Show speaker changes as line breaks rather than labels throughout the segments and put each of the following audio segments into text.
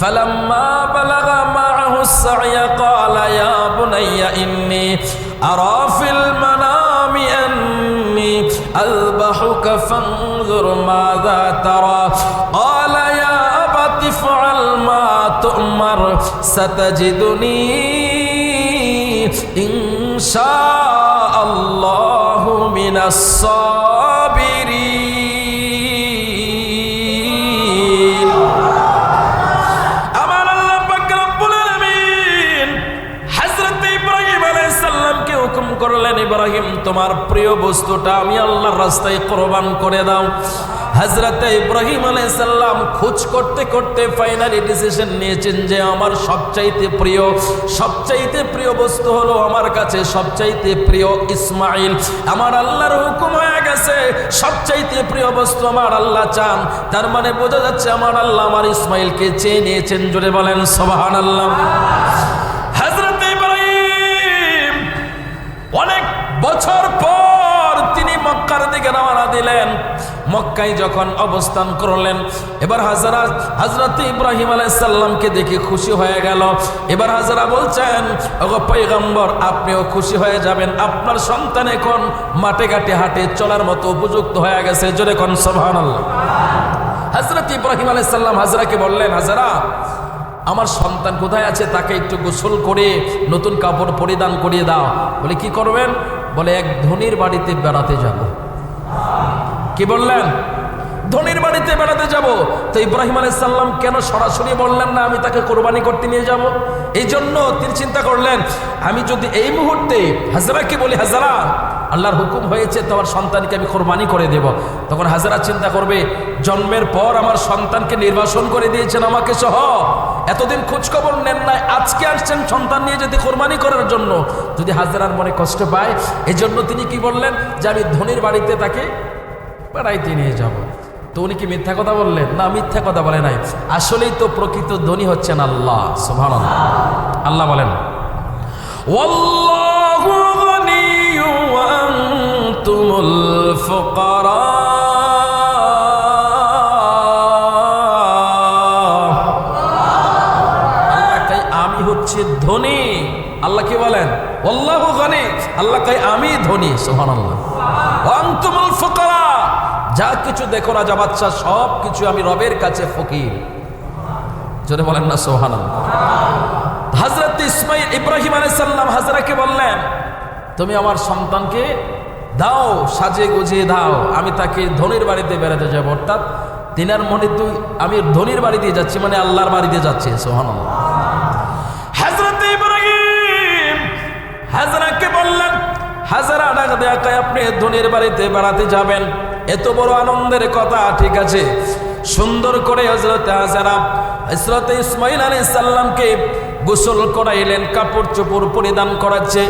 فلما بلغ معه السعي قال يا بني إني أرى في المنام أني أذبحك فانظر ماذا ترى قال يا أبت افعل ما تؤمر ستجدني إن شاء الله من الصابرين তোমার প্রিয় বস্তুটা, আমি আল্লাহর রাস্তায় কোরবান করে দাও। হযরত ইব্রাহিম আলাইসাল্লাম খোঁজ করতে করতে ফাইনালি ডিসিশন নিয়েছেন যে আমার সবচাইতে প্রিয় সবচাইতে প্রিয় বস্তু হলো আমার কাছে সবচাইতে প্রিয় ইসমাইল আমার আল্লাহর হুকুম হয়ে গেছে, সবচাইতে প্রিয় বস্তু আমার আল্লাহ চান। তার মানে বোঝা যাচ্ছে আমার আল্লাহ আমার ইসমাইলকে চেয়ে নিয়েছেন, জোরে বলেন সোবাহান আল্লাহ বছর পর তিনি মক্কার দিকে রওনা দিলেন। মক্কায় যখন অবস্থান করলেন, এবার হাজারা হজরত ইব্রাহিম আলাইসাল্লামকে দেখে খুশি হয়ে গেল। এবার হাজারা বলছেন পৈগম্বর আপনিও খুশি হয়ে যাবেন। আপনার সন্তান এখন মাঠে ঘাটে হাটে চলার মতো উপযুক্ত হয়ে গেছে? জোরে কন সুবহানাল্লাহ। হজরত ইব্রাহিম আলাইসাল্লাম হাজরাকে বললেন, হাজারা, আমার সন্তান কোথায় আছে? তাকে একটু গোসল করে নতুন কাপড় পরিধান করিয়ে দাও। বলে, কি করবেন? বলে এক ধনির বাড়িতে বেড়াতে যাব। কি বললেন? ধনির বাড়িতে বেড়াতে যাব। তো ইব্রাহিম আলাইসাল্লাম কেন সরাসরি বললেন না, আমি তাকে কোরবানি করতে নিয়ে যাব? এই জন্য তিনি চিন্তা করলেন, আমি যদি এই মুহূর্তে হাজারাকে বলি, হাজারা আল্লাহর হুকুম হয়েছে, তোমার সন্তানকে আমি কোরবানি করে দেব। তখন হাজারা চিন্তা করবে, জন্মের পর আমার সন্তানকে নির্বাসন করে দিয়েছেন আমাকে সহ। এতদিন খোঁজখবর নেন নাই, আজকে আসছেন সন্তান নিয়ে যদি কোরবানি করার জন্য। যদি হাজারার মনে কষ্ট পায় এই জন্য তিনি কি বললেন যে, আমি ধনির বাড়িতে তাকে বেড়াইতে নিয়ে যাব। তো উনি কি মিথ্যা কথা বললেন? না, মিথ্যা কথা বলে নাই। আসলেই তো প্রকৃত ধনী হচ্ছেন আল্লাহ সুবহান আল্লাহ বলেন, ওয়াল্লাহু ফুকারা আল্লাহ কাই আমি হচ্ছে ধনী। আল্লাহ কি বলেন? আল্লাহ গনি। আল্লাহ কাই আমি ধনী। সুবহানাল্লাহ। ওয়া আনতুমুল ফুকারা। যা কিছু দেখো রাজা বাচ্চা, সব কিছু আমি রবের কাছে ফকির। জোরে বলেন না সোহান হজরত ইসমাইল ইব্রাহিম আলাইসাল্লাম হাজরাকে বললেন, তুমি আমার সন্তানকে দাও সাজে গুজিয়ে দাও। আমি তাকে ধনির বাড়িতে বেড়াতে যাব, অর্থাৎ তিনার মনে তুই, আমি ধনির বাড়িতে যাচ্ছি মানে আল্লাহর বাড়িতে যাচ্ছি সোহান হাজারা দেয়া আপনি ধনির বাড়িতে বেড়াতে যাবেন। এত বড় আনন্দের কথা, ঠিক আছে? সুন্দর করে হাজারা ইসমাইল গোসল করাইলেন, কাপড় চোপড় পরিধান করাচ্ছে।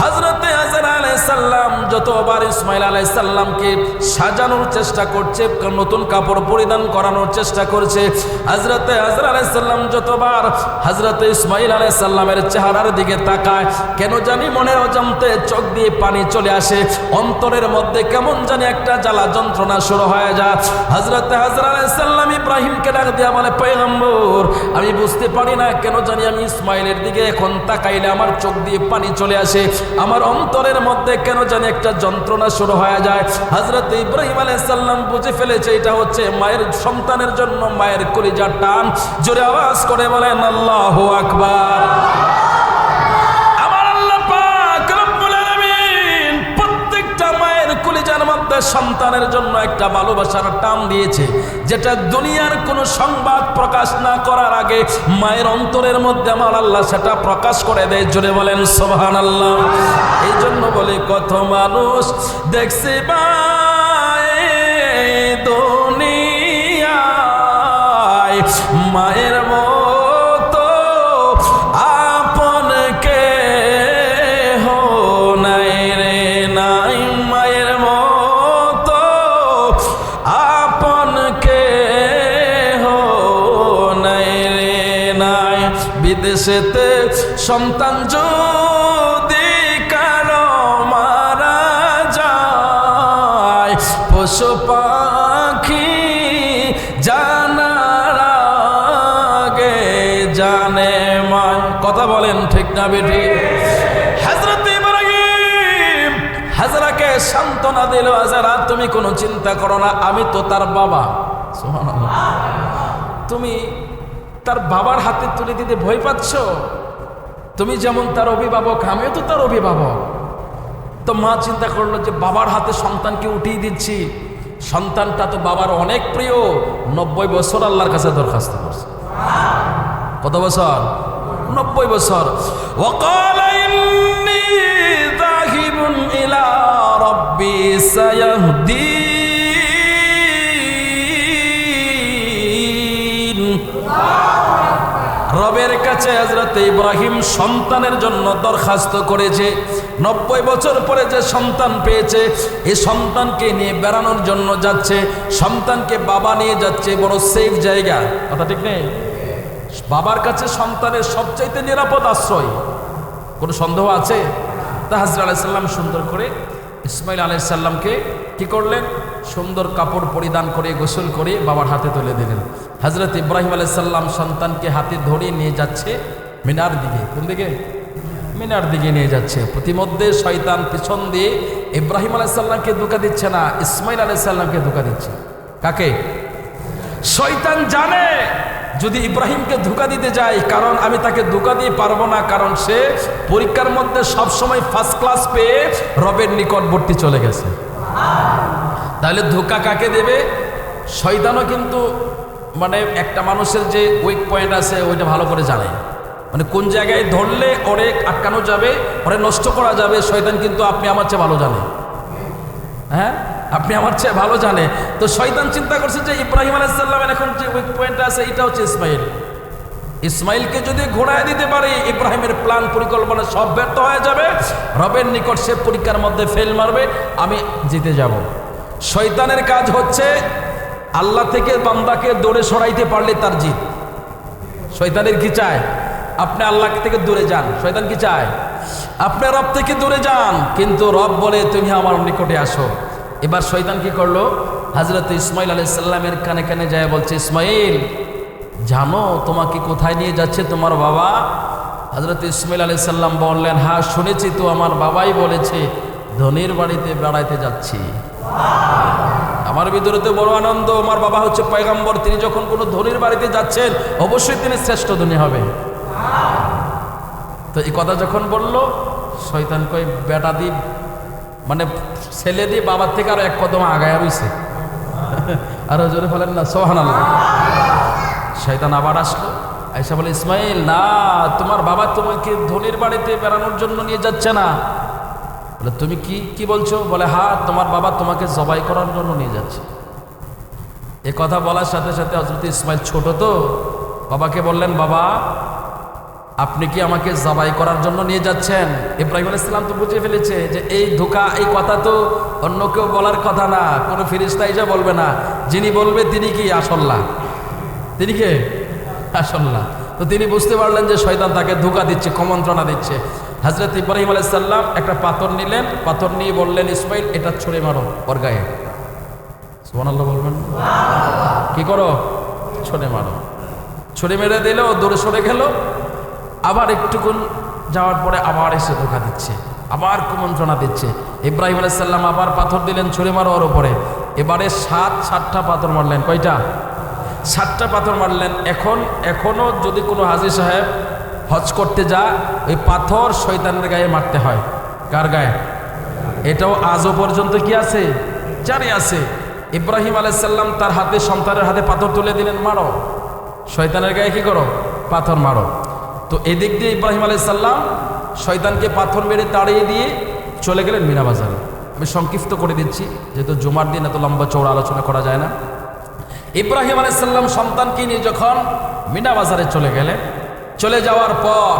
হজরতে হাজার আলাই সাল্লাম যতবার ইসমাইল আলাই সাল্লামকে সাজানোর চেষ্টা করছে, নতুন কাপড় পরিধান করানোর চেষ্টা করছে হজরতে হাজার আলাই সাল্লাম যতবার হজরতে ইসমাইল আলাই সাল্লামের চেহারার দিকে তাকায়, কেন জানি মনের অজান্তে চোখ দিয়ে পানি চলে আসে, অন্তরের মধ্যে কেমন জানি একটা জ্বালা যন্ত্রণা শুরু হয়ে যায়। হজরতে হাজার আলাই সাল্লাম ইব্রাহিমকে ডাক দিয়া বলে, পয়গম্বর, আমি বুঝতে পারি না কেন জানি আমি ইসমাইলের দিকে এখন তাকাইলে আমার চোখ দিয়ে পানি চলে আসে। আমার অন্তরের মধ্যে কেন জানি একটা যন্ত্রণা শুরু হয়ে যায়। হজরত ইব্রাহিম আলাইসাল্লাম বুঝে ফেলেছে, এটা হচ্ছে মায়ের সন্তানের জন্য মায়ের কলিজার টান। জোরে আওয়াজ করে বলেন, আল্লাহ আকবার। কলিজার সন্তানের জন্য একটা ভালোবাসার টান দিয়েছে, যেটা দুনিয়ার কোনো সংবাদ প্রকাশ না করার আগে মায়ের অন্তরের মধ্যে আমার আল্লাহ সেটা প্রকাশ করে দেয়। জোরে বলেন সোহান আল্লাহ এই জন্য বলে, কত মানুষ দেখছে দুনিয়ায়, মায়ের বিদেশেতে সন্তান যদি কারও মারা যায়, পশু পাখি জানার আগে জানে মায়। কথা বলেন ঠিক না বেটি হাজরাকে সান্ত্বনা দিল, হাজারা তুমি কোনো চিন্তা করো না, আমি তো তার বাবা। তুমি তার বাবার হাতে তুলে দিতে ভয় পাচ্ছ? তুমি যেমন তার অভিভাবক, আমিও তো তার অভিভাবক। তো মা চিন্তা করল যে বাবার হাতে সন্তানকে উঠিয়ে দিচ্ছি। সন্তানটা তো বাবার অনেক প্রিয়। নব্বই বছর আল্লাহর কাছে দরখাস্ত করছে। কত বছর? নব্বই বছর। ইলা রব্বি সায়াহদিন। রবের কাছে হজরত ইব্রাহিম সন্তানের জন্য দরখাস্ত করেছে। নব্বই বছর পরে যে সন্তান পেয়েছে এই সন্তানকে নিয়ে বেড়ানোর জন্য যাচ্ছে, সন্তানকে বাবা নিয়ে যাচ্ছে, বড় সেফ জায়গা। কথা ঠিক নেই? বাবার কাছে সন্তানের সবচাইতে নিরাপদ আশ্রয়। কোনো সন্দেহ আছে? তা হাজরা আলাইসাল্লাম সুন্দর করে ইসমাইল আলাইসাল্লামকে কি করলেন? সুন্দর কাপড় পরিধান করে, গোসল করে বাবার হাতে তুলে দিলেন। হজরত ইব্রাহিম আলাইসাল্লাম সন্তানকে হাতে ধরে নিয়ে যাচ্ছে মিনার দিকে। কোন দিকে? মিনার দিকে নিয়ে যাচ্ছে। প্রতিমধ্যে শয়তান পিছন দিয়ে ইব্রাহিম আলাইসাল্লামকে ধোকা দিচ্ছে না, ইসমাইল আলাইসাল্লামকে ধোকা দিচ্ছে। কাকে? শয়তান জানে যদি ইব্রাহিমকে ধোকা দিতে যাই কারণ আমি তাকে ধোকা দিয়ে পারব না, কারণ সে পরীক্ষার মধ্যে সবসময় ফার্স্ট ক্লাস পেয়ে রবের নিকটবর্তী চলে গেছে। তাহলে ধোকা কাকে দেবে? শয়তানও কিন্তু মানে একটা মানুষের যে উইক পয়েন্ট আছে, ওইটা ভালো করে জানে। মানে কোন জায়গায় ধরলে ওরে আটকানো যাবে ওরে নষ্ট করা যাবে, শয়তান কিন্তু আপনি আমার চেয়ে ভালো জানে। হ্যাঁ? আপনি আমার চেয়ে ভালো জানে। তো শয়তান চিন্তা করছে যে ইব্রাহিম আলাইসাল্লামের এখন যে উইক পয়েন্ট আছে, এটা হচ্ছে ইসমাইল। ইসমাইলকে যদি ঘোড়ায় দিতে পারে, ইব্রাহিমের প্ল্যান পরিকল্পনা সব ব্যর্থ হয়ে যাবে। রবের নিকট সে পরীক্ষার মধ্যে ফেল মারবে, আমি জিতে যাব। শয়তানের কাজ হচ্ছে আল্লাহ থেকে বান্দাকে দৌড়ে সরাইতে পারলে তার জিত শয়তানের কি চায়? আপনি আল্লাহ থেকে দূরে যান। শয়তান কি চায়? আপনি রব থেকে দূরে যান। কিন্তু রব বলে, তুমি আমার নিকটে আসো। এবার শয়তান কি করল? হাজরত ইসমাইল আলাই সাল্লামের কানে কানে যায় বলছে, ইসমাইল, জানো তোমাকে কোথায় নিয়ে যাচ্ছে তোমার বাবা? হজরত ইসমাইল আলাই সাল্লাম বললেন হ্যাঁ শুনেছি তো, আমার বাবাই বলেছে, ধনির বাড়িতে বেড়াইতে যাচ্ছি। আমার ভিতরে তো বড় আনন্দ। আমার বাবা হচ্ছে পয়গাম্বর, তিনি যখন কোনো ধনির বাড়িতে যাচ্ছেন, অবশ্যই তিনি শ্রেষ্ঠ ধনী হবে। তো এই কথা যখন বলল, শয়তান কই বেটা দি মানে ছেলে দিয়ে বাবার থেকে আরও এক কদম আগায় রইছে। আরও জোরে ফেলেন না সোহান শয়তান আবার আসলো আইসা বলে, ইসমাইল, না, তোমার বাবা তোমাকে ধনির বাড়িতে বেড়ানোর জন্য নিয়ে যাচ্ছে না। বলে, তুমি কি কি বলছো? বলে হ্যাঁ তোমার বাবা তোমাকে জবাই করার জন্য নিয়ে যাচ্ছে। এ কথা বলার সাথে সাথে হজরত ইসমাইল ছোট তো, বাবাকে বললেন, বাবা, আপনি কি আমাকে জবাই করার জন্য নিয়ে যাচ্ছেন? ইব্রাহিম আলাইহিস সালাম তো বুঝে ফেলেছে যে, এই ধোকা, এই কথা তো অন্য কেউ বলার কথা না, কোনো ফিরিস্তা এসে বলবে না। যিনি বলবে তিনি কি? আসল্লা তিনি কে? আসল্লা তো তিনি বুঝতে পারলেন যে শয়তান তাকে ধোকা দিচ্ছে, কমন্ত্রণা দিচ্ছে। হজরত ইব্রাহিম আলাইসাল্লাম একটা পাথর নিলেন, পাথর নিয়ে বললেন, ইসমাইল, এটা ছড়ে মারো ওর গায়ে। সুবহানাল্লাহ বলবেন। কি করো? ছড়ে মারো। ছড়ে মেরে দিল দৌড়ে সরে গেল। আবার একটুকুন যাওয়ার পরে আবার এসে ধোকা দিচ্ছে, আবার কুমন্ত্রণা দিচ্ছে। ইব্রাহিম আলাইসাল্লাম আবার পাথর দিলেন, ছুঁড়ে মারো ওর ওপরে এবারে সাত, সাতটা পাথর মারলেন। কয়টা? সাতটা পাথর মারলেন। এখন এখনও যদি কোনো হাজি সাহেব হজ করতে যা, ওই পাথর শয়তানের গায়ে মারতে হয়। কার গায়ে? এটাও আজও পর্যন্ত কি আছে? জারি আছে। ইব্রাহিম আলাইসাল্লাম তার হাতে, সন্তানের হাতে পাথর তুলে দিলেন, মারো। শয়তানের গায়ে কি করো? পাথর মারো। তো এদিক দিয়ে ইব্রাহিম আলাইসাল্লাম শয়তানকে পাথর মেরে তাড়িয়ে দিয়ে চলে গেলেন মিনা বাজারে। আমি সংক্ষিপ্ত করে দিচ্ছি, যেহেতু জুমার দিন এত লম্বা চৌড়া আলোচনা করা যায় না। ইব্রাহিম আলাইসাল্লাম সন্তানকে নিয়ে যখন মিনা বাজারে চলে গেলেন চলে যাওয়ার পর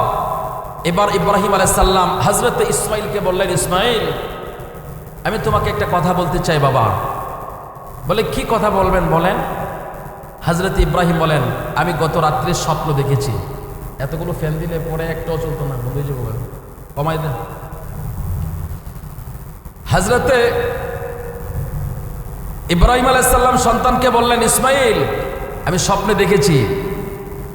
এবার ইব্রাহিম আলাইসাল্লাম হজরত ইসমাইলকে বললেন, ইসমাইল, আমি তোমাকে একটা কথা বলতে চাই বাবা। বলে, কি কথা বলবেন বলেন? হজরত ইব্রাহিম বলেন, আমি গত রাত্রে স্বপ্ন দেখেছি। এতগুলো ফ্যান দিলে পরে একটাও চলতো না বলে যাব কমাই দেন। হজরতে ইব্রাহিম আলাইসাল্লাম সন্তানকে বললেন, ইসমাইল, আমি স্বপ্নে দেখেছি।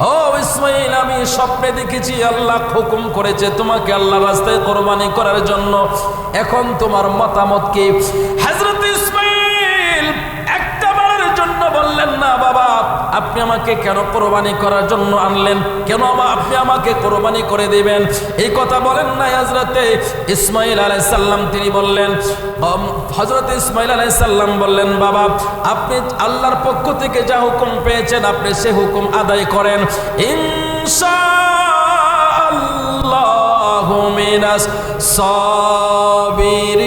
ও ইসমাইল, আমি স্বপ্নে দেখেছি, আল্লাহ হুকুম করেছে তোমাকে আল্লাহ রাস্তায় কোরবানি করার জন্য। এখন তোমার মতামত কি? হযরত ইসমাইল একটা বারের জন্য বললেন, না বাবা আপনি আমাকে কেন কোরবানি করার জন্য আনলেন? কেন আপনি আমাকে কোরবানি করে দিবেন? এই কথা বলেন না হজরতে ইসমাইল আলাইসাল্লাম তিনি বললেন হজরত ইসমাইল আলাইসাল্লাম বললেন, বাবা, আপনি আল্লাহর পক্ষ থেকে যা হুকুম পেয়েছেন, আপনি সে হুকুম আদায় করেন। ইনশাআল্লাহু মিনাস সাবিরিন।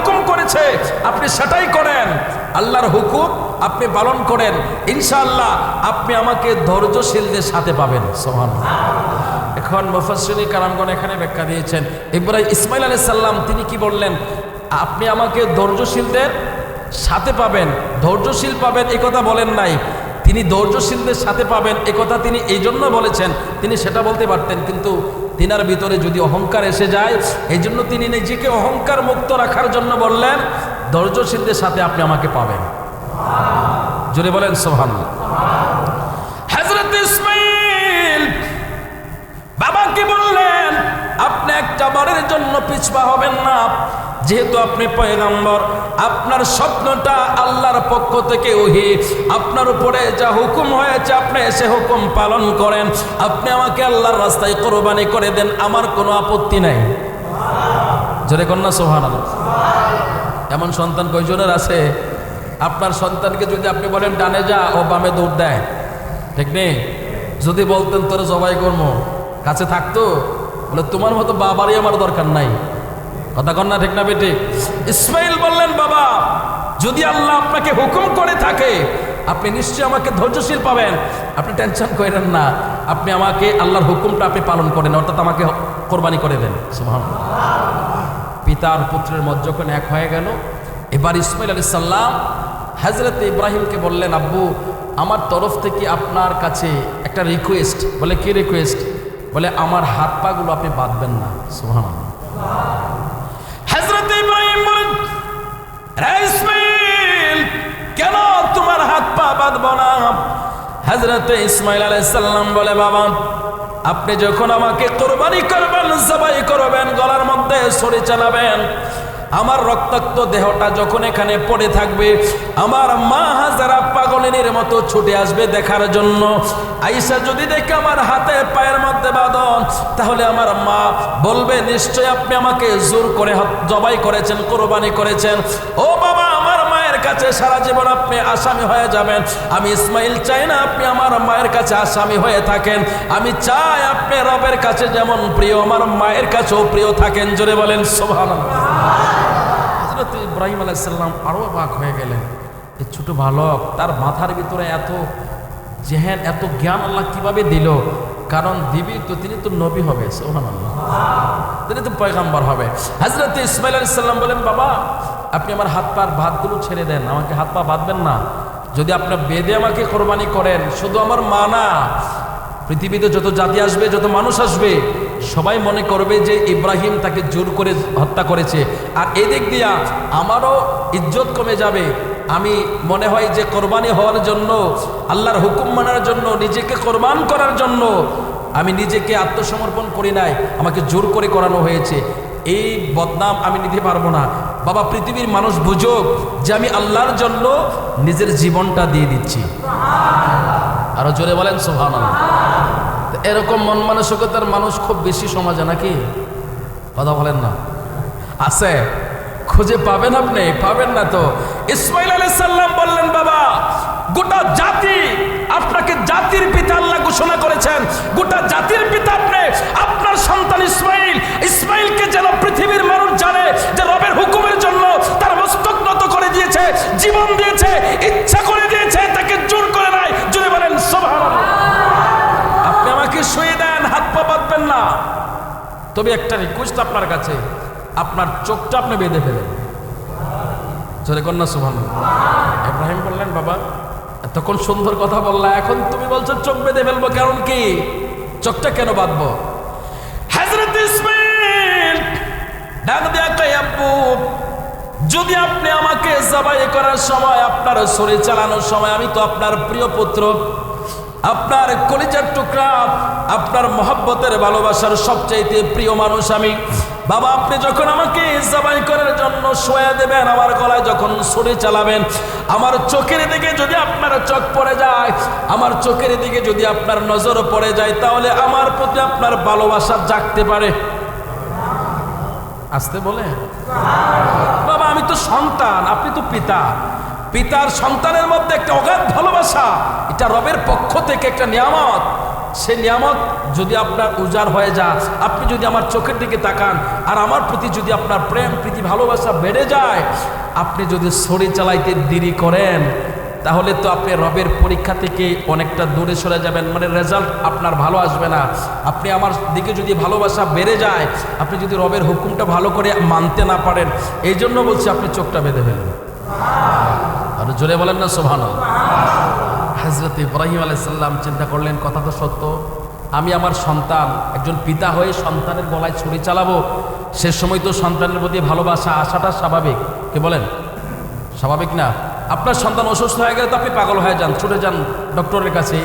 হুকুম করেছে, আপনি সেটাই করেন। আল্লাহর হুকুম আপনি পালন করেন। ইনশাআল্লাহ আপনি আমাকে ধৈর্যশীলদের সাথে পাবেন। সোহান এখন মুফাসসিরিন কারামগণ এখানে ব্যাখ্যা দিয়েছেন। ইব্রাহিম ইসমাইল আলাইহিস সালাম, তিনি কি বললেন? আপনি আমাকে ধৈর্যশীলদের সাথে পাবেন, ধৈর্যশীল পাবেন এই কথা বলেন নাই। তিনি ধৈর্যশীলদের সাথে পাবেন এ কথা তিনি এই জন্য বলেছেন। তিনি সেটা বলতে পারতেন, কিন্তু তিনার ভিতরে যদি অহংকার এসে যায় এই জন্য তিনি নিজেকে অহংকার মুক্ত রাখার জন্য বললেন ধৈর্যশীলদের সাথে আপনি আমাকে পাবেন। জোরে বলেন সোহান ইসমাইল বাবাকে বললেন, আপনি একটা বারের জন্য পিছপা হবেন না। যেহেতু আপনি পয়গাম্বর, আপনার স্বপ্নটা আল্লাহর পক্ষ থেকে ওহি। আপনার উপরে যা হুকুম হয়েছে, আপনি সে হুকুম পালন করেন। আপনি আমাকে আল্লাহর রাস্তায় কোরবানি করে দেন, আমার কোনো আপত্তি নাই। জোরে কন্যা সোহান এমন সন্তান কয়জনের আছে? আপনার সন্তানকে যদি আপনি বলেন, ডানে যা, ও বামে দৌড় দেয়। ঠিক নেই? যদি বলতেন, তোর জবাই কর্ম। কাছে থাকতো? বলে, তোমার মতো বাবারই আমার দরকার নাই। কথা কন না ঠিক না বেটি? ইসমাইল বললেন, বাবা, যদি আল্লাহ আপনাকে হুকুম করে থাকে, আপনি নিশ্চয়ই আমাকে ধৈর্যশীল পাবেন। আপনি টেনশন করেন না। আপনি আমাকে, আল্লাহর হুকুমটা আপনি পালন করেন, অর্থাৎ আমাকে কোরবানি করে দেন। পিতার পুত্রের মত যখন এক হয়ে গেল, এবার ইসমাইল আলী সাল্লাম হজরত ইব্রাহিমকে বললেন, আব্বু, আমার তরফ থেকে আপনার কাছে একটা রিকোয়েস্ট বলে, কি রিকোয়েস্ট বলে, আমার হাত পাগুলো আপনি বাঁধবেন না। সুহান হজরত ইব্রাহিম বলেন "রে ইসমাইল কেন তোমার হাত পা বাঁধব না? হজরত ইসমাইল আলাইসাল্লাম বলে, বাবা, আপনি যখন আমাকে কোরবানি করবেন সবাই করবেন, গলার মধ্যে সরে চালাবেন আমার রক্তাক্ত দেহটা যখন এখানে পড়ে থাকবে, আমার মা হাজারা পাগলিনীর মতো ছুটে আসবে দেখার জন্য। আইসা যদি দেখে আমার হাতে পায়ের মধ্যে বাদন তাহলে আমার মা বলবে, নিশ্চয় আপনি আমাকে জোর করে জবাই করেছেন, কোরবানি করেছেন। ও বাবা কাছে সারা জীবন আপনি আসামি হয়ে যাবেন। আমি ইসমাইল চাই না আপনি আমার মায়ের কাছে আসামি হয়ে থাকেন। আমি চাই আপনি রবের কাছে যেমন প্রিয়, আমার মায়ের কাছেও প্রিয় থাকেন। জোরে বলেন সোভান ইব্রাহিম আলাইসাল্লাম আরও অবাক হয়ে গেলেন। এই ছোট বালক, তার মাথার ভিতরে এত জেহেন, এত জ্ঞান আল্লাহ কীভাবে দিল? কারণ দিবি তো তিনি তো নবী হবে তিনি তো পয়গাম্বার হবে। হজরত ইসমাইল আলাইহিস সালাম বলেন, বাবা, আপনি আমার হাত পার ভাতগুলো ছেড়ে দেন, আমাকে হাত পা বাঁধবেন না। যদি আপনার বেদে আমাকে কোরবানি করেন, শুধু আমার মা না, পৃথিবীতে যত জাতি আসবে, যত মানুষ আসবে, সবাই মনে করবে যে ইব্রাহিম তাকে জোর করে হত্যা করেছে। আর এদিক দিয়া আমারও ইজ্জত কমে যাবে। আমি মনে হয় যে কোরবানি হওয়ার জন্য, আল্লাহর হুকুম মানার জন্য, নিজেকে কোরবান করার জন্য আমি নিজেকে আত্মসমর্পণ করি নাই, আমাকে জোর করে করানো হয়েছে। এই বদনাম আমি নিতে পারব না। বাবা, পৃথিবীর মানুষ বুঝুক যে আমি আল্লাহর জন্য নিজের জীবনটা দিয়ে দিচ্ছি। আরও জোরে বলেন সোহান এরকম মন মানসিকতার মানুষ খুব বেশি সমাজে নাকি? কথা বলেন না। আছে। খুঁজে পাবেন আপনি, পাবেন না তো। ইসমাইল আলাইহিস সাল্লাম বললেন, বাবা, গোটা জাতি আপনাকে জাতির পিতা আল্লাহ ঘোষণা করেছেন। গোটা জাতির পিতা আপনি, আপনার সন্তান ইসমাইল। ইসমাইলকে যেন পৃথিবীর মানুষ জানে যে রবের হুকুমের জন্য তার মস্ত জীবন দিয়েছে, ইচ্ছা করে দিয়েছে, তাকে জোর করে নাই। জোরে বলেন, সুবহানাল্লাহ। আপনি আমাকে শুয়ে দেন, হাত পা বাঁধবেন না। তবে একটা রিকোয়েস্ট আপনার কাছে। আপনার চোখটা আপনি বেঁধে ফেলেন। জোরে কন্যা সুভান ইব্রাহিম বললেন, বাবা, এতক্ষণ সুন্দর কথা বললা, এখন তুমি বলছো চোখ বেঁধে ফেলব, কারণ কি? চোখটা কেন বাঁধবো? হাজরত ইসমাইল ডাক দিয়া আব্বু, যদি আপনি আমাকে জবাই করার সময়, আপনার শরীর চালানোর সময়, আমি তো আপনার প্রিয় পুত্র, আপনার কলিজার টুকরা, আপনার মহব্বতের ভালোবাসার সবচাইতে প্রিয় মানুষ আমি বাবা, আপনি যখন আমাকে জবাই করার জন্য শোয়া দেবেন, আমার গলায় যখন ছুরি চালাবেন, আমার চোখের দিকে যদি আপনার চোখ পড়ে যায়, আমার চোখের দিকে যদি আপনার নজর পড়ে যায়, তাহলে আমার প্রতি আপনার ভালোবাসা জাগতে পারে। আসতে বলে। বাবা, আমি তো সন্তান, আপনি তো পিতা। পিতার সন্তানের মধ্যে একটা অগাধ ভালোবাসা, এটা রবের পক্ষ থেকে একটা নিয়ামত। সে নিয়ামত যদি আপনার উজাড় হয়ে যায়, আপনি যদি আমার চোখের দিকে তাকান, আর আমার প্রতি যদি আপনার প্রেম, প্রীতি, ভালোবাসা বেড়ে যায়, আপনি যদি ছড়ি চালাইতে দেরি করেন, তাহলে তো আপনি রবের পরীক্ষা থেকে অনেকটা দূরে সরে যাবেন মানে রেজাল্ট আপনার ভালো আসবে না। আপনি আমার দিকে যদি ভালোবাসা বেড়ে যায়, আপনি যদি রবের হুকুমটা ভালো করে মানতে না পারেন, এই জন্য বলছি আপনি চোখটা বেঁধে ফেলেন। আর জোরে বলেন না সোভান হজরত ইব্রাহিম আলাইসাল্লাম চিন্তা করলেন, কথা তো সত্য। আমি আমার সন্তান, একজন পিতা হয়ে সন্তানের গলায় ছুরি চালাবো। সে সময় তো সন্তানের প্রতি ভালোবাসা আসাটা স্বাভাবিক। কি বলেন? স্বাভাবিক না? আপনার সন্তান অসুস্থ হয়ে গেলে তো আপনি পাগল হয়ে যান, ছুটে যান ডক্টরের কাছে।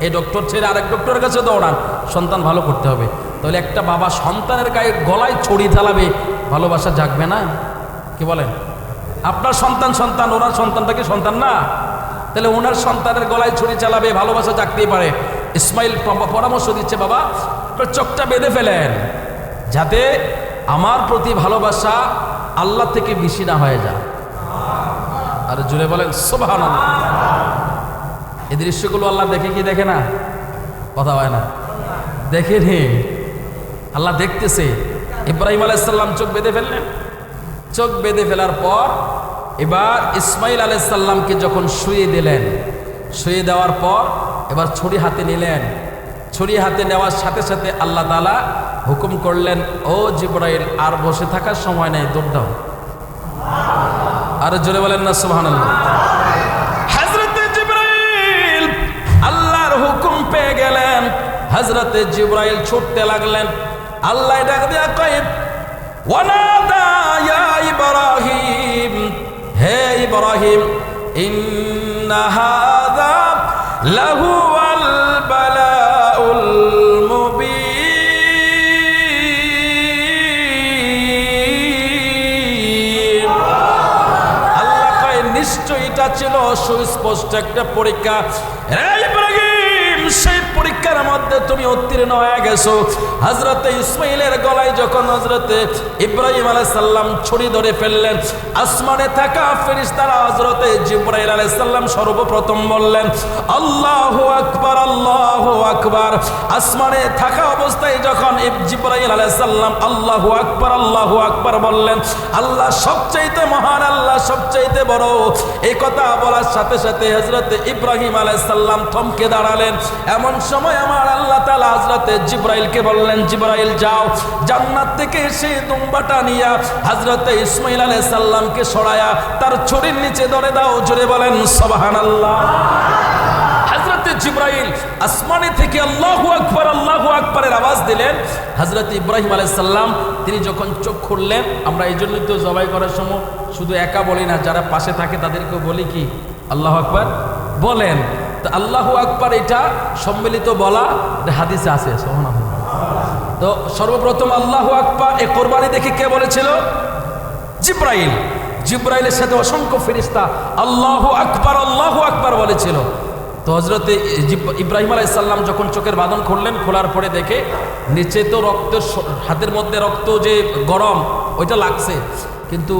এই- ডক্টর ছেড়ে আরেক ডক্টরের কাছে দৌড়ান। সন্তান ভালো করতে হবে। তাহলে একটা বাবা সন্তানের গায়ে গলায় ছড়ি চালাবে ভালোবাসা জাগবে না? কি বলেন? আপনার সন্তান সন্তান, ওনার সন্তানটা কি সন্তান না? তাহলে ওনার সন্তানের গলায় ছড়ি চালাবে, ভালোবাসা জাগতেই পারে। ইসমাইল পরামর্শ দিচ্ছে, বাবা চোখটা বেঁধে ফেলেন। যাতে আমার প্রতি ভালোবাসা আল্লাহ থেকে বেশি না হয়ে যায়। আর জুড়ে বলেন সোভান এই দৃশ্যগুলো আল্লাহ দেখে কি দেখে না? কথা হয় না। দেখে নি। আল্লাহ দেখতেছে। ইব্রাহিম আলাইসাল্লাম চোখ বেঁধে ফেললেন। চোখ বেঁধে ফেলার পর এবার ইসমাইল আলাইসাল্লামকে যখন শুয়ে দিলেন, শুয়ে দেওয়ার পর এবার ছুরি হাতে নিলেন। ছুরি হাতে নেওয়ার সাথে সাথে আল্লাহ তালা হুকুম করলেন, ও জিব্রাইল, আর বসে থাকার সময় নেই, দৌড় দাও। আর জোরে বলেন না হজরতে আল্লাহর হুকুম পেয়ে গেলেন। হজরতে জিব্রাইল ছুটতে লাগলেন। আল্লাহ ডাক দিয়া কয়, ওয়ানাদা ইয়া ইব্রাহিম। হে ইব্রাহিম ইন্না লাহু আল বালাউল মুবিন। আল্লাহ নিশ্চয় এটা ছিল সুস্পষ্ট একটা পরীক্ষা। পরীক্ষার মধ্যে তুমি উত্তীর্ণ হয়ে গেছো। হজরতে ইসমাইলের গলায় যখন হজরতে ইব্রাহিম আলাইসাল্লাম ছুরি ধরে ফেললেন, আসমানে থাকা ফেরিস্তারা হজরতে জিব্রাইল আলাইসাল্লাম সর্বপ্রথম বললেন, আল্লাহ আকবার আল্লাহ আকবার। আসমানে থাকা অবস্থায় যখন জিব্রাইল আলাইসাল্লাম আল্লাহ আকবার আল্লাহ আকবার বললেন, আল্লাহ সবচাইতে মহান, আল্লাহ সবচাইতে বড়। এই কথা বলার সাথে সাথে হজরত ইব্রাহিম আলাইসাল্লাম থমকে দাঁড়ালেন। এমন সময় আমার আল্লাহ তালা হজরতে জিব্রাইলকে বললেন, জিব্রাইল, যাও, জান্নাত থেকে সেই দুম্বাটা নিয়া হজরতে ইসমাইল আলাইসাল্লামকে সরায়া তার ছড়ির নিচে ধরে দাও, জোরে বলেন সবাহান আল্লাহ হজরতে থেকে আওয়াজ দিলেন। ইব্রাহিম তিনি যখন চোখ খুললেন, আমরা এই জন্যই তো জবাই করার সময় শুধু একা বলি না, যারা পাশে থাকে তাদেরকে বলি কি? আল্লাহ আকবার, বলেন। তো আল্লাহু আকবার এটা সম্মিলিত বলা হাদিসে আছে তো সর্বপ্রথম আল্লাহু আকবার, এ কোরবানি দেখে কে বলেছিল? জিব্রাইল। জিব্রাইলের সাথে অসংখ্য ফেরিস্তা আল্লাহ আকবার আল্লাহ আকবার বলেছিল। তো হজরতে ইব্রাহিম আলাইসাল্লাম যখন চোখের বাঁধন খুললেন, খোলার পরে দেখে নিচে তো রক্তের হাতের মধ্যে রক্ত যে গরম, ওইটা লাগছে। কিন্তু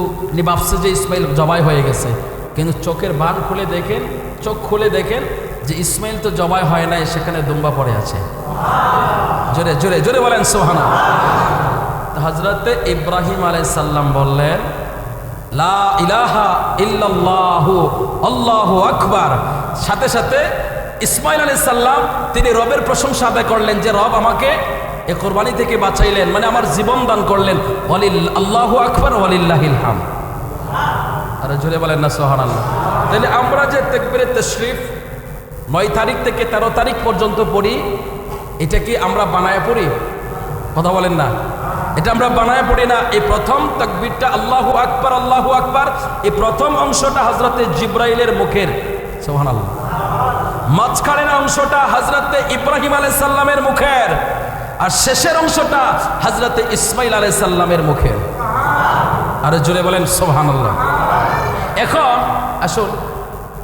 ভাবছে যে ইসমাইল জবাই হয়ে গেছে। কিন্তু চোখের বাঁধ খুলে দেখেন, চোখ খুলে দেখেন যে ইসমাইল তো জবাই হয় নাই, সেখানে দুম্বা পড়ে আছে। জোরে জোরে জোরে বলেন সোহানা হজরতে ইব্রাহিম আলাই সাল্লাম বললেন, লা ইলাহা আল্লাহু আকবার। সাথে সাথে ইসমাইল আলাইহিস সাল্লাম তিনি রবের প্রশংসা আদায় করলেন যে, রব আমাকে এ কোরবানি থেকে বাঁচাইলেন মানে আমার জীবন দান করলেন। ওয়ালিল, আল্লাহু আকবার হাম আরে জোরে বলেন না, সুবহানাল্লাহ। তাহলে আমরা যে তাকবীরে তাশরিফ নয় তারিখ থেকে তেরো তারিখ পর্যন্ত পড়ি। এটা কি আমরা বানায় পড়ি? কথা বলেন না। এটা আমরা বানায় পড়ি না। এই প্রথম তকবিরটা আল্লাহু আকবর, আল্লাহু আকবার। এই প্রথম অংশটা হজরতে জিব্রাইলের মুখের। সোহান আল্লাহ মাঝখানের অংশটা হজরতে ইব্রাহিম আলাই সাল্লামের মুখের। আর শেষের অংশটা হজরতে ইসমাইল আলাই সাল্লামের মুখের। আরে জুড়ে বলেন সোহানাল্লাহ এখন আসুন।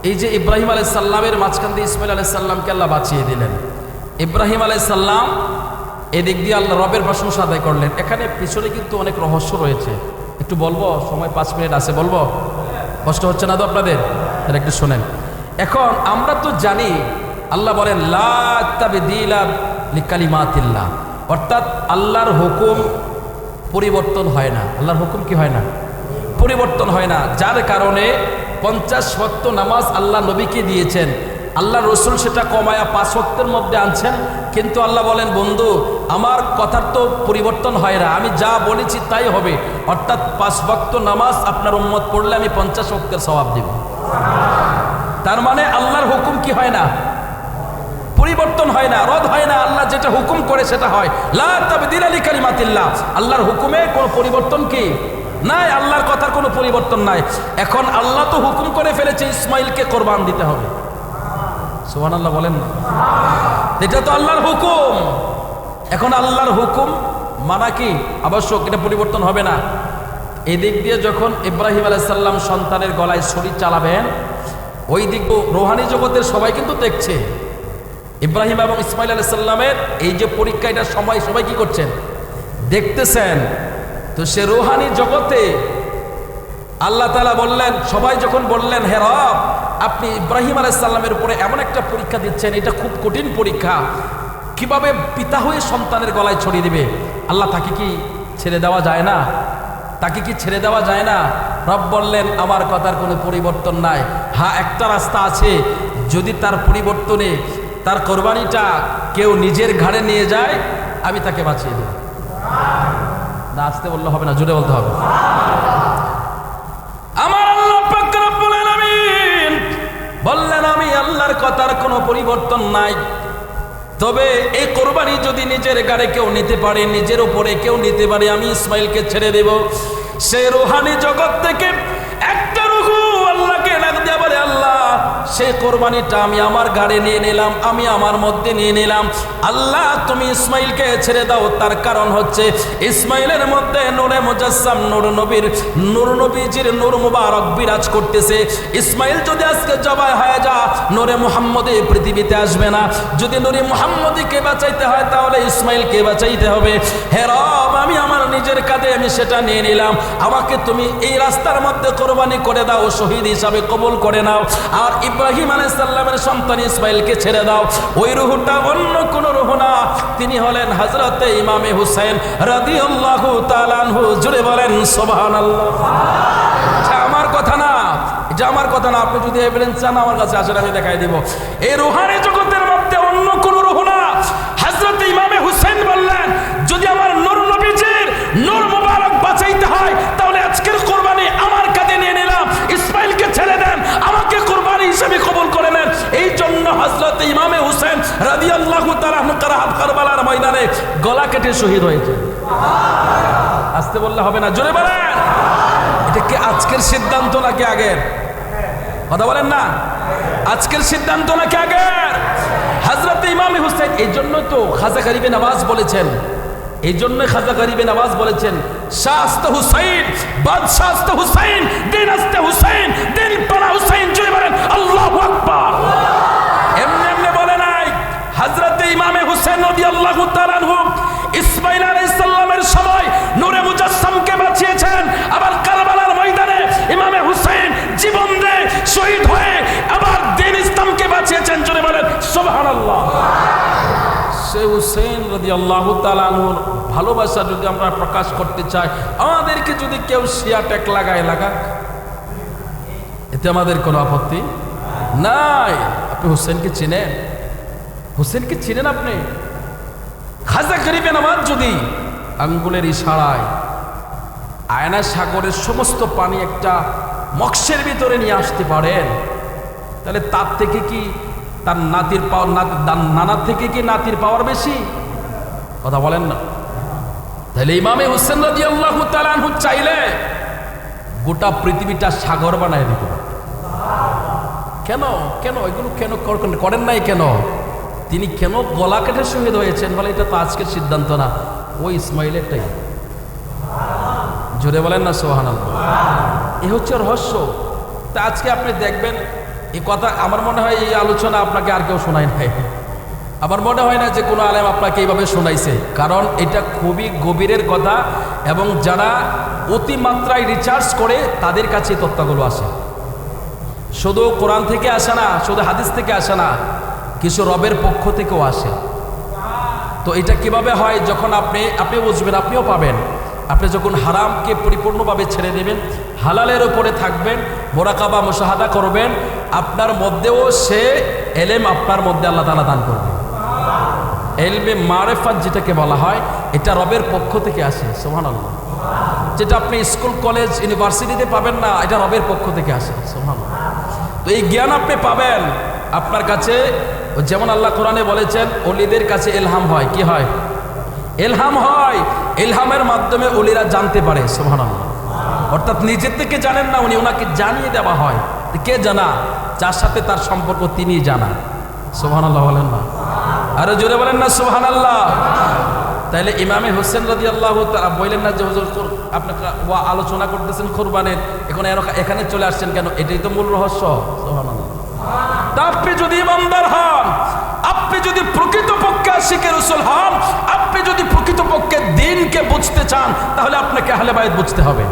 এই যে ইব্রাহিম আলাই সাল্লামের মাঝখান দিয়ে ইসমাইল আলাই সাল্লামকে আল্লাহ বাঁচিয়ে দিলেন। ইব্রাহিম আলাই সাল্লাম এদিক দিয়ে আল্লাহ রবের প্রশংসা আদায় করলেন। এখানে পিছনে কিন্তু অনেক রহস্য রয়েছে। একটু বলব? সময় পাঁচ মিনিট আছে, বলব? কষ্ট হচ্ছে না তো আপনাদের? তাহলে একটু শোনেন। এখন আমরা তো জানি, আল্লাহ বলেন লিকালিমাতিল্লাহ। অর্থাৎ আল্লাহর হুকুম পরিবর্তন হয় না। আল্লাহর হুকুম কি হয় না? পরিবর্তন হয় না। যার কারণে পঞ্চাশ ভক্ত নামাজ আল্লাহ নবীকে দিয়েছেন। আল্লাহ রসুল সেটা কমায়া পাঁচ ভক্তের মধ্যে আনছেন। কিন্তু আল্লাহ বলেন, বন্ধু, আমার কথার তো পরিবর্তন হয় না। আমি যা বলেছি তাই হবে। অর্থাৎ পাঁচ ভক্ত নামাজ আপনার উম্মত পড়লে আমি পঞ্চাশ ভক্তের স্বভাব দেব। তার মানে আল্লাহর হুকুম কি হয় না? পরিবর্তন হয় না, রদ হয় না। আল্লাহ যেটা হুকুম করে সেটা হয়। লা কালিমাতিল্লাহ। আল্লাহর হুকুমে কোনো পরিবর্তন কি? নাই, আল্লাহর কথার কোনো পরিবর্তন নাই। এখন আল্লাহ তো হুকুম করে ফেলেছে, ইসমাইলকে কোরবান দিতে হবে। সোহান আল্লাহ বলেন না। এটা তো আল্লাহর হুকুম। এখন আল্লাহর হুকুম মানা কি? আবশ্যক, এটা পরিবর্তন হবে না। এদিক দিয়ে যখন ইব্রাহিম আলাইসাল্লাম সন্তানের গলায় শরীর চালাবেন, ওই দিক রোহানি জগতের সবাই কিন্তু দেখছে। ইব্রাহিম এবং ইসমাইল আলাইসাল্লামের এই যে পরীক্ষা এটার সময় সবাই কি করছেন? দেখতেছেন। তো সে রোহানি জগতে আল্লাহ তালা বললেন, সবাই যখন বললেন, হে রব, আপনি ইব্রাহিম আলাইসাল্লামের উপরে এমন একটা পরীক্ষা দিচ্ছেন, এটা খুব কঠিন পরীক্ষা, কীভাবে পিতা হয়ে সন্তানের গলায় ছড়িয়ে দিবে? আল্লাহ তাকে কি ছেড়ে দেওয়া যায় না? তাকে কি ছেড়ে দেওয়া যায় না? রব বললেন, আমার কথার কোনো পরিবর্তন নাই। হ্যাঁ একটা রাস্তা আছে। যদি তার পরিবর্তনে তার কোরবানিটা কেউ নিজের ঘাড়ে নিয়ে যায়, আমি তাকে বাঁচিয়ে দেব। না আসতে বললে হবে না জুড়ে বলতে হবে। বললেন, আমি আল্লাহর কথার কোনো পরিবর্তন নাই। তবে এই কোরবানি যদি নিজের গাড়ে কেউ নিতে পারে, নিজের উপরে কেউ নিতে পারে, আমি ইসমাইলকে ছেড়ে দেব। সে রোহানি জগৎ থেকে একটা সেই কোরবানিটা আমি আমার গাড়ি নিয়ে নিলাম, আমি আমার মধ্যে নিয়ে নিলাম। আল্লাহ, তুমি ইসমাইলকে ছেড়ে দাও। তার কারণ হচ্ছে ইসমাইলের মধ্যে নূরে মুজাসসাম, নূর নবীর, নূর নবীজির নূর মুবারক বিরাজ করতেছে। ইসমাইল যদি আজকে জবাই হয়ে যা নূরে মুহাম্মদে পৃথিবীতে আসবে না। যদি নূরে মুহাম্মদীকে বাঁচাইতে হয়, তাহলে ইসমাইলকে বাঁচাইতে হবে। হে রব, আমি আমার নিজের কাঁধে আমি সেটা নিয়ে নিলাম। আমাকে তুমি এই রাস্তার মধ্যে কোরবানি করে দাও, শহীদ হিসাবে কবুল করে নাও। আর ইব্রাহিম আলাইসাল্লামের সন্তান ইসমাইলকে ছেড়ে দাও। ওই রুহুটা অন্য কোন রুহ না। তিনি হলেন হজরতে ইমামে হুসাইন রাদি আল্লাহ তালানহু জুড়ে বলেন সোবাহান আমার কথা না। যে আমার কথা না, আপনি যদি এভিডেন্স চান, আমার কাছে আসলে আমি দেখাই দিব। এই রুহানি জগতের হজরত ইমামে হুসেন রাদি আল্লাহ কারবালার ময়দানে গলা কেটে শহীদ হয়েছে। আসতে বললে হবে না, জোরে বলেন। এটা কি আজকের সিদ্ধান্ত নাকি আগের? কথা বলেন না। আজকের সিদ্ধান্ত নাকি আগের? হাজরত ইমামে হুসেন এই জন্য তো খাজা গরিবে নামাজ বলেছেন। এই জন্য খাজা গরিবে নামাজ বলেছেন। শাস্ত হুসাইন বাদশাস্ত হুসাইন দিন আস্তে হুসাইন দিন পাড়া হুসাইন জুড়ে বলেন, আল্লাহ আকবার। হজরত ইমামে হুসেন নদী আল্লাহ ইসমাইল আলাইহিস সালামের সময় নূরে মুজাসসামকে বাঁচিয়েছেন। আবার কারবালার ময়দানে ইমামে হুসেন জীবন দিয়ে, শহীদ হয়ে আবার দিন ইসলামকে বাঁচিয়েছেন। জুড়ে বলেন, সুবহানাল্লাহ। সে হুসেন রদি আল্লাহ তালানুর ভালোবাসা যদি আমরা প্রকাশ করতে চাই, আমাদেরকে যদি কেউ শিয়া ট্যাক লাগায়, লাগাক। এতে আমাদের কোনো আপত্তি নাই। আপনি হোসেনকে চিনেন? হোসেনকে চিনেন আপনি? খাজা গরিবে নামাজ যদি আঙ্গুলের ইশারায় আয়না সাগরের সমস্ত পানি একটা মক্সের ভিতরে নিয়ে আসতে পারেন, তাহলে তার থেকে কি তার নাতির পাওয়ার নানার থেকে কি নাতির পাওয়ার বেশি? কথা বলেন না। তাহলে ইমামে হোসেন রাজি আল্লাহ তালানহু চাইলে গোটা পৃথিবীটা সাগর বানায় পারত। কেন? কেন? এগুলো কেন করেন নাই কেন? তিনি কেন গলা কেটে শহীদ হয়েছেন বলে এটা তো আজকের সিদ্ধান্ত না? ওই ইসমাইলেরটাই জোরে বলেন না সোহান এ হচ্ছে রহস্য। তা আজকে আপনি দেখবেন এই কথা আমার মনে হয় এই আলোচনা আপনাকে আর কেউ শোনায় নাই। আমার মনে হয় না যে কোনো আলেম আপনাকে এইভাবে শোনাইছে। কারণ এটা খুবই গভীরের কথা এবং যারা অতিমাত্রায় রিচার্জ করে, তাদের কাছে তথ্যগুলো আসে। শুধু কোরআন থেকে আসে না, শুধু হাদিস থেকে আসে না কিছু রবের পক্ষ থেকেও আসে। তো এটা কীভাবে হয়? যখন আপনি আপনি বুঝবেন, আপনিও পাবেন। আপনি যখন হারামকে পরিপূর্ণভাবে ছেড়ে দেবেন, হালালের উপরে থাকবেন, মোরাকাবা, মোশাহাদা করবেন, আপনার মধ্যেও সে এলেম আপনার মধ্যে আল্লাহ তালা দান করবে। এলমে মারেফাত যেটাকে বলা হয়, এটা রবের পক্ষ থেকে আসে সোহান আল্লাহ যেটা আপনি স্কুল, কলেজ, ইউনিভার্সিটিতে পাবেন না, এটা রবের পক্ষ থেকে আসে সোহান তো এই জ্ঞান আপনি পাবেন, আপনার কাছে যেমন আল্লাহ কোরআনে বলেছেন, অলিদের কাছে এলহাম হয়। কি হয়? এলহাম হয়। এলহামের মাধ্যমে অলিরা জানতে পারে সোহান অর্থাৎ নিজের থেকে জানেন না, উনি ওনাকে জানিয়ে দেওয়া হয়। কে জানা? যার সাথে তার সম্পর্ক তিনি জানা। সোহান আল্লাহ বলেন না। আরও জোরে বলেন না সোহান আল্লাহ তাইলে ইমামে হোসেন রাজি আল্লাহ তারা বললেন না যে, হুজুর আপনাকে ওয়া আলোচনা করতেছেন কোরবানের। এখন এখানে চলে আসছেন কেন? এটাই তো মূল রহস্য। সুবহানাল্লাহ। যদি ইমানদার হন, আপনি যদি প্রকৃতপক্ষে শিখে রসুল হন, আপনি যদি প্রকৃতপক্ষে দিনকে বুঝতে চান, তাহলে আপনাকে আহলে বায়ত বুঝতে হবে।